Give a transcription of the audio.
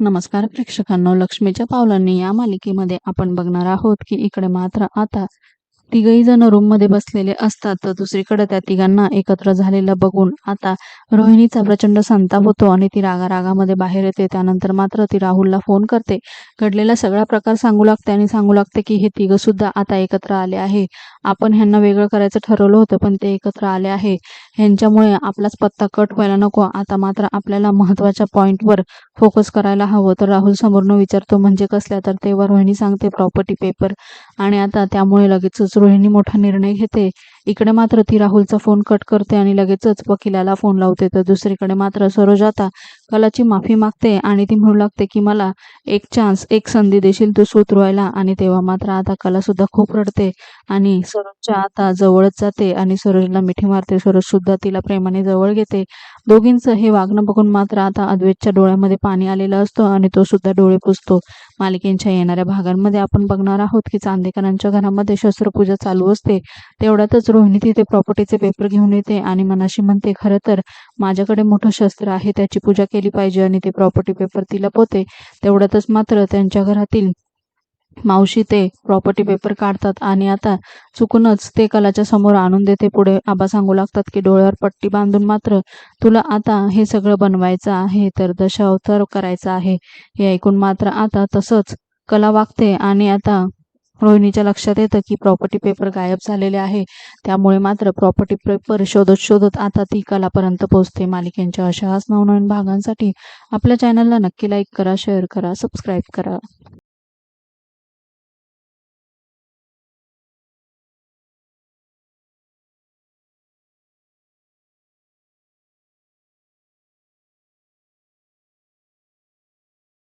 नमस्कार प्रेक्षकांनो लक्ष्मीच्या पावलांनी या मालिकेमध्ये आपण बघणार आहोत की इकडे मात्र आता तिघही जण रूममध्ये बसलेले असतात. तर दुसरीकडे त्या तिघांना एकत्र झालेलं बघून आता रोहिणीचा प्रचंड संताप होतो आणि ती रागा रागामध्ये बाहेर येते. त्यानंतर मात्र ती राहुलला फोन करते. घडलेला सगळा प्रकार सांगू लागते आणि सांगू लागते की हे तिघ सुद्धा आता एकत्र आले आहे. आपण ह्यांना वेगळं करायचं ठरवलं होतं पण ते एकत्र आले आहे. ह्यांच्यामुळे आपलाच पत्ता कट व्हायला नको. आता मात्र आपल्याला महत्त्वाच्या पॉइंटवर फोकस करायला हवं. तर राहुल समोरनं विचारतो म्हणजे कसल्या? तर तेव्हा रोहिणी सांगते प्रॉपर्टी पेपर आणि आता त्यामुळे लगेचच रोहिणी मोठा निर्णय घेते. इकडे मात्र ती राहुलचा फोन कट करते आणि लगेचच वकिलाला फोन लावते. तर दुसरीकडे मात्र सरोज आता कलाची माफी मागते आणि ती म्हणू लागते की मला एक चान्स एक संधी देशील तू सुतरवायला आणि तेव्हा मात्र आता कला सुद्धा खूप रडते आणि सरोजच्या आता जवळच जाते आणि सरोजला मिठी मारते. सरोज सुद्धा तिला प्रेमाने जवळ घेते. दोघींचं हे वागणं बघून मात्र आता अद्वैतच्या डोळ्यामध्ये पाणी आलेलं असतं आणि तो सुद्धा डोळे पुसतो. मालिकेच्या येणाऱ्या भागांमध्ये आपण बघणार आहोत की चांदेकरांच्या घरामध्ये शस्त्रपूजा चालू असते. तेवढ्यातच रोहिणी तिथे प्रॉपर्टीचे पेपर घेऊन येते आणि मनाशी म्हणते खरं तर माझ्याकडे मोठं शस्त्र आहे त्याची पूजा केली पाहिजे आणि ते प्रॉपर्टी पेपर तिला पोते तेवढ्यातच मात्र त्यांच्या घरातील मावशी ते प्रॉपर्टी पेपर काढतात आणि आता चुकूनच ते कलाच्या समोर आणून देते. पुढे आबा सांगू लागतात की डोळ्यावर पट्टी बांधून मात्र तुला आता हे सगळं बनवायचं आहे तर दशावतार करायचा आहे. हे ऐकून मात्र आता तसंच कला वागते आणि आता रोहिणीच्या लक्षात येतं की प्रॉपर्टी पेपर गायब झालेले आहे. त्यामुळे मात्र प्रॉपर्टी पेपर शोधत शोधत आता ती कलापर्यंत पोहोचते. मालिकेंच्या अशाच नवनवीन भागांसाठी आपल्या चॅनलला नक्की लाईक करा शेअर करा सबस्क्राईब करा.